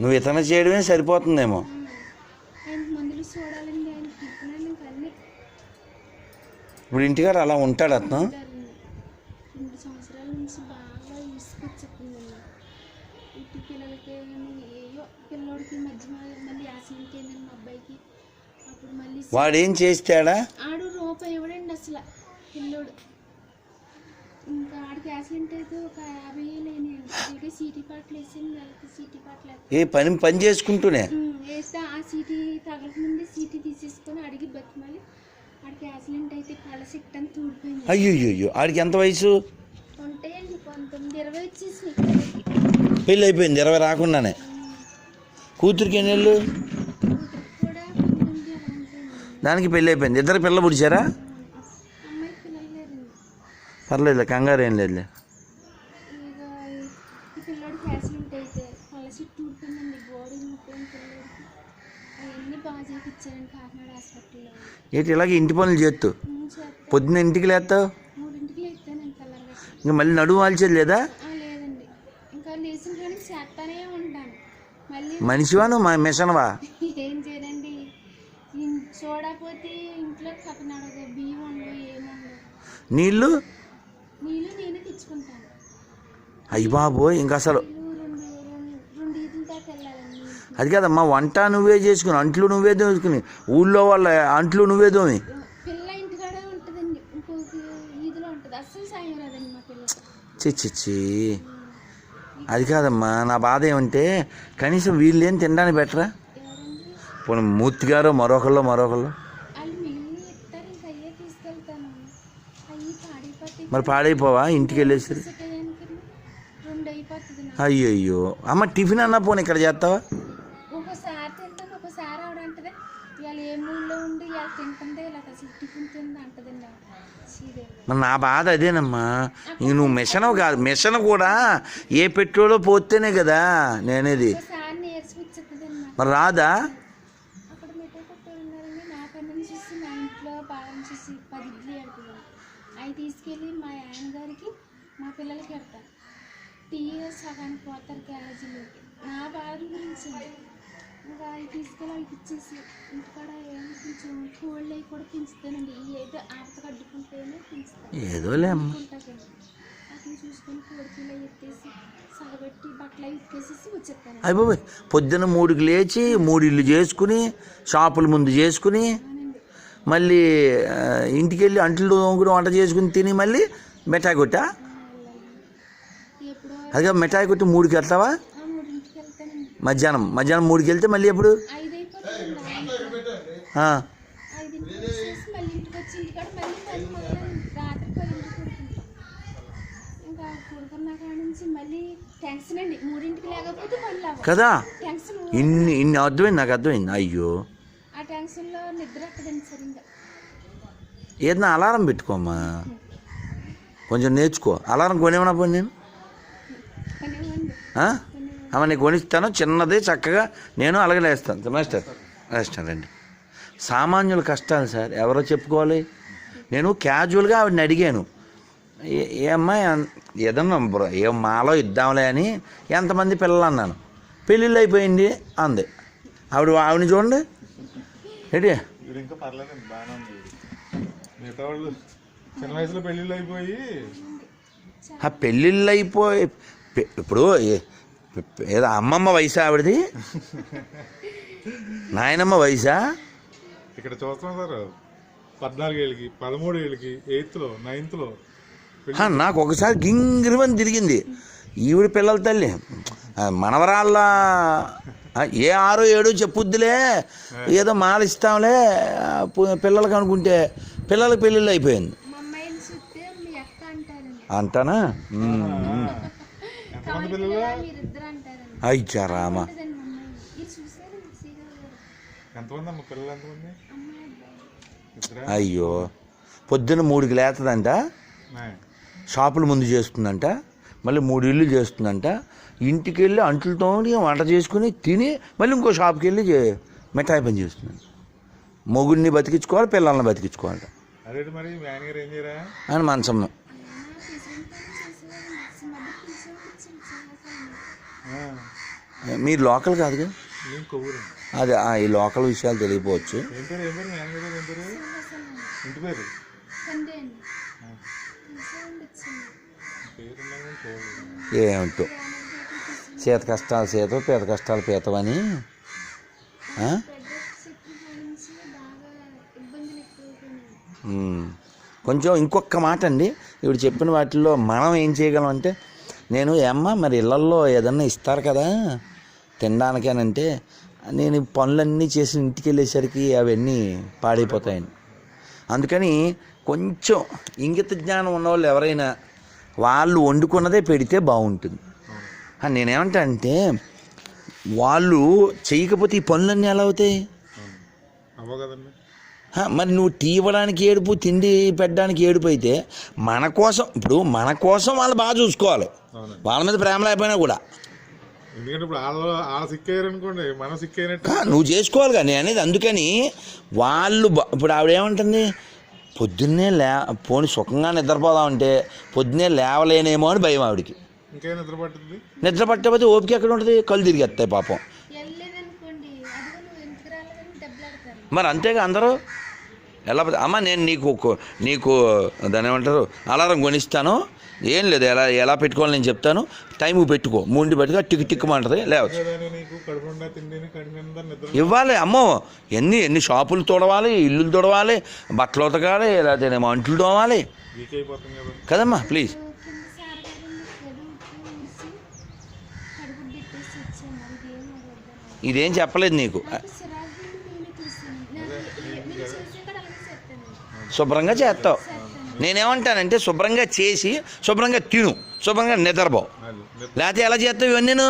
నువ్వు ఇతను చేయడమే సరిపోతుందేమో. ఇప్పుడు ఇంటికాడ అలా ఉంటాడు అతను? వాడేం చేస్తాడా? ఆడు రూపాయి ఇవ్వడండి అసలు. పిల్లోడు. ఇంకా ఆడికి యాక్సిడెంట్ అయితే ఒక యాభై వేలు అయినాయండి అలాగే సీటీ పాటలు వేసాను నెలకి సీటీ పాటలు వేస్తాను. ఏ పని పని చేసుకుంటూనే? ఉమ్, వేస్తే ఆ సీటీ తగలక ముందే సీటీ తీసేసుకొని అడిగి బతిమాలి. ఆడికి యాక్సిడెంట్ అయితే కళ్ళ సిట్ అంతా ఊడిపోయింది అయ్యో ఆడికి ఎంత వయసు? ఉంటాయండి పంతొమ్మిది ఇరవై వచ్చేసి పెళ్ళి అయిపోయింది ఇరవై రాకుండానే. కూతురికి ఎన్ని ఏళ్ళు? దానికి పెళ్ళి అయిపోయింది ఇద్దరు పిల్ల పుడిచారా అమ్మాయి పిల్లలు లేరండి పర్లేదు కంగారు ఏం లేదులే ఇక ఈ పిల్లోడికి యాక్సిడెంట్ అయితే కళ్ళ సిట్ ఊడిపోయిందండి బాడీ ఊడిపోయింది పిల్లోడికి అవన్నీ బాగా చేయించారండి కాకినాడ హాస్పిటల్లో. ఏంటి ఇలాగే ఇంటి పనులు చేస్తూ పొద్దున్న ఇంటికి లేస్తావు ఇంకా మళ్ళీ నడుము వాల్చేది లేదా? మనిషివా నువ్వు మా మిషన్వా? ఏం చేయనండి. చూడకపోతే ఇంట్లో నీళ్ళు నేనే తెచ్చుకుంటాను అయ్యి బాబోయ్ ఇంకా అసలు. అది కాదమ్మా వంట నువ్వే చేసుకుని అంట్లు నువ్వే దోచుకుని. ఊళ్ళో వాళ్ళ అంట్లు నువ్వే దోమి. చిచ్చిచ్చి అది కాదమ్మా నా బాధ ఏమంటే కనీసం వీళ్ళేం తినడానికి బెటరా? పోనీ మూర్తి గారు మరొకళ్ళు మరొకళ్ళు. మరి పాడైపోవా? ఇంటికి వెళ్ళేసి టయానికి రెండు అయిపోతుంది నాకు అయ్యయ్యో. అమ్మ టిఫిన్ అన్నా పోనీ ఇక్కడ చేస్తావా? ఒక్కోసారి తింటాను ఒక్కోసారి ఆవిడ అంటది ఇవాళ ఏ మూడ్లో ఉండి ఇవాళ తింటుందే ఇలా అసలు టిఫిన్ తింది? అంటదండి ఆవిడ. శ్రీదేవి మరి నా బాధ అదేనమ్మా. ఇంక నువ్వు మిషన్ కాదు మిషన్ కూడా ఏ పెట్రోలో పోతేనే కదా నేనేది. మరి రాదా? అవి తీసుకెళ్ళి మా ఆయన గారికి మా పిల్లలకి పెడతాను టీ సగానికి పోతారు క్యారేజీలోకి నా బాధ గురించి ఇంకా అవి తీసుకెళ్ళి వాళ్ళకి ఇచ్చేసి ఇంటికాడ ఏమో కొంచెం కోళ్ళు అవి కూడా పెంచుతానండి. ఏదో ఆపత కట్టుకుంటేనే పెంచుతాను. ఉంటాకండి అట్లా చూసుకొని కోడిపిల్ల ఎత్తేసి సగబెట్టి బట్టలు ఉతికేసేసి వచ్చేస్తాను అయ్య బాబోయ్ పొద్దున్న మూడుకి లేచి మూడు ఇల్లు చేసుకుని షాపుల ముందు చేసుకుని మళ్ళీ ఇంటికి వెళ్ళి అంట్లు తోముకుని వంట చేసుకుని తిని మళ్ళీ కొట్టా? ఎప్పుడో అదిగా మిఠాయి కొట్టి మూడుకి వెళ్తావా మధ్యాహ్నం మధ్యాహ్నం మూడుకి వెళ్తే మళ్ళీ ఎప్పుడు కదా? ఇన్ని ఇన్ని అర్థమైంది నాకు అర్థమైంది. అయ్యో. ఏదన్నా అలారం పెట్టుకోమ్మా. కొంచెం నేర్చుకో. అలారం కొనేమన్నా పోయి నేను? అమ్మ నీకు కొనిస్తాను చిన్నది చక్కగా నేను అలాగే లేస్తాను. మాస్టర్ వేస్తానండి సామాన్యుల కష్టాలు సార్ ఎవరో చెప్పుకోవాలి. నేను క్యాజువల్గా ఆవిడని అడిగాను. ఏ- అమ్మాయి ఏదన్నా బ్ర- ఏ మాలో ఇద్దాంలే అని ఎంతమంది పిల్లలు అన్నాను. పెళ్ళిళ్ళు అయిపోయింది అంది. ఆవిడ ఆవిడని చూడండి. ఏంటి? చిన్న వయసులో పెళ్ళిళ్ళు అయిపోయి ఆ పెళ్ళిళ్ళు అయిపోయి ఇప్పుడు ఏదో అమ్మమ్మ వయసా ఆవిడది? నాయనమ్మ వయసా? ఇక్కడ చూస్తున్నాం సార్. పద్నాలుగు ఏళ్ళకి పదమూడు ఏళ్ళకి ఎయిత్లో నైన్త్లో. నాకు ఒకసారి గింగిరివని తిరిగింది. ఈవిడ పిల్లల తల్లి. మనవరాళ్ళ ఏ ఆరో ఏడో చెప్పుద్దిలే. ఏదో మాల ఇస్తాంలే ఆ, పు- పిల్లలకి అనుకుంటే పిల్లలకి పెళ్ళిళ్ళు అయిపోయింది. చూస్తే అంటానా. ఎంతమంది పిల్లలు? అమ్మ? పిల్లలు అయ్యో. పొద్దున్న మూడుకి లేతుందంట. షాపుల ముందు చేస్తుందంట? మళ్ళీ మూడు ఇల్లు చేస్తుందంట? ఇంటికి వెళ్ళి అంట్లతో వంట చేసుకుని తిని మళ్ళీ ఇంకో షాప్కి వెళ్ళి మిఠాయి పని చేస్తుంది. మొగుడిని బతికించుకోవాలి పిల్లల్ని బతికించుకోవాలి అదేంటి మరి? మీ ఆయన గారు ఏం చేయరా అని మనసం ఆయన తీసుకుని పని చేసేవారు మధ్య పిలిచేవారు చిన్న చిన్న ఆ. మీరు లోకల్ కాదుగా? అదే ఆ, ఈ లోకల్ విషయాలు తెలియపోవచ్చు. ఏమిటో? చేత కష్టాలు చేత పేద కష్టాలు పీతవని. కొంచెం ఇంకొక మాట అండి. ఇప్పుడు చెప్పిన వాటిల్లో మనం ఏం చేయగలం అంటే నేను ఏమ్మా మరి ఇళ్ళల్లో ఏదన్నా ఇస్తారు కదా? తినడానికేనంటే నేను పనులన్నీ చేసి ఇంటికి వెళ్ళేసరికి అవన్నీ పాడైపోతాయని. అందుకని కొంచెం ఇంగిత జ్ఞానం ఉన్నవాళ్ళు ఎవరైనా వాళ్ళు వండుకున్నదే పెడితే బాగుంటుంది. ఆ, నేనేమంటా అంటే వాళ్ళు చేయకపోతే ఈ పనులన్నీ ఎలా అవుతాయి? మరి నువ్వు టీ ఇవ్వడానికి ఏడుపు తిండి పెట్టడానికి ఏడుపు అయితే మన కోసం ఇప్పుడు మన కోసం వాళ్ళు బాగా చూసుకోవాలి. వాళ్ళ మీద ప్రేమ లేకపోయినా కూడా. నువ్వు చేసుకోవాలి కానీ అనేది అందుకని వాళ్ళు బ- ఇప్పుడు ఆవిడ ఏమంటుంది? పొద్దున్నే లే పోని సుఖంగా నిద్రపోదామంటే పొద్దున్నే లేవలేనేమో అని భయం ఆవిడకి. ఇంకేం నిద్ర పట్టకపోతే ఓపిక ఎక్కడ ఉంటుంది? కళ్ళు తిరిగేస్తాయి పాపం. మరి అంతేగా అందరూ? ఎలా అమ్మ నేను నీకు నీకు దాని ఏమంటారు అలారం కొనిస్తాను. ఏం లేదు ఎలా ఎలా పెట్టుకోవాలి నేను చెప్తాను. టైంకి పెట్టుకో మూండి పెట్టుకో టిక్ టిక్కుమంటది లేవచ్చు ఇవ్వాలి అమ్మో ఎన్ని ఎన్ని షాపులు తొడవాలి ఇల్లులు తొడవాలి బట్టలు ఉతకాలి లేకపోతే అంట్లు తోవాలి కదమ్మా ప్లీజ్. ఇదేం చెప్పలేదు నీకు నాకు చిరాకు నేను తీసాను నేను నేను చేసే కూడా అలాగే చేస్తాను శుభ్రంగా చేస్తావు. నేనేమంటానంటే శుభ్రంగా చేసి శుభ్రంగా తిను. శుభ్రంగా నిద్రపో లేకపోతే ఎలా చేస్తావు ఇవన్నీ నేను?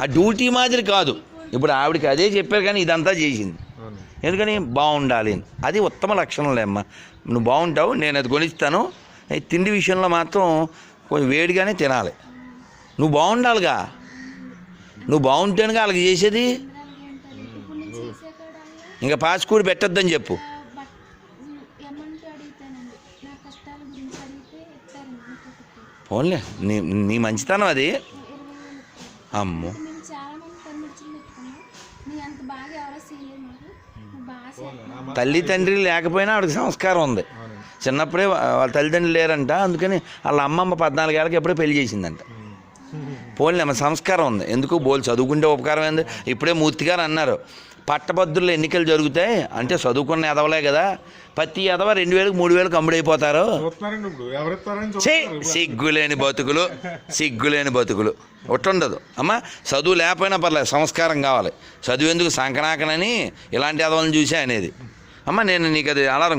ఆ డ్యూటీ మాదిరి కాదు. ఇప్పుడు ఆవిడకి అదే చెప్పారు కానీ ఇదంతా చేసింది. ఎందుకని? బాగుండాలి. అని అది ఉత్తమ లక్షణంలే అమ్మ నువ్వు బాగుంటావు నేను అది కొనిస్తాను. తిండి విషయంలో మాత్రం కొంచెం వేడిగానే తినాలి. నువ్వు బాగుండాలిగా. నువ్వు బాగుంటేనుగా వాళ్ళకి చేసేది అలాగే అంటారు ఇప్పుడు నేను చేసే కూడా ఇంకా పాస్కూడి పెట్టొద్దని చెప్పు. పోన్లే నీ నీ మంచితనం అది. అమ్మో. తల్లి తండ్రి లేకపోయినా ఆవిడకి సంస్కారం ఉంది. చిన్నప్పుడే వాళ్ళ తల్లిదండ్రులు లేరంట అందుకని వాళ్ళ అమ్మమ్మ పద్నాలుగేళ్ళకి ఎప్పుడే పెళ్ళి చేసిందంట. పోలే అమ్మ సంస్కారం ఉంది. ఎందుకు బోల్ చదువుకుంటే ఉపకారం ఏంది? ఇప్పుడే మూర్తి గారు అన్నారు. పట్టభద్రులు ఎన్నికలు జరుగుతాయి. అంటే చదువుకున్న ఎదవలే కదా. ప్రతి ఎదవ రెండు వేలకు మూడు వేలకు అమ్ముడైపోతారు. సిగ్గులేని బతుకులు. సిగ్గులేని బతుకులు. ఒట్టుండదు. అమ్మ చదువు లేకపోయినా పర్లేదు సంస్కారం కావాలి. చదువు ఎందుకు సంకనాకనని ఇలాంటి ఎదవలను చూసే అనేది. అమ్మ నేను నీకు అది అలారం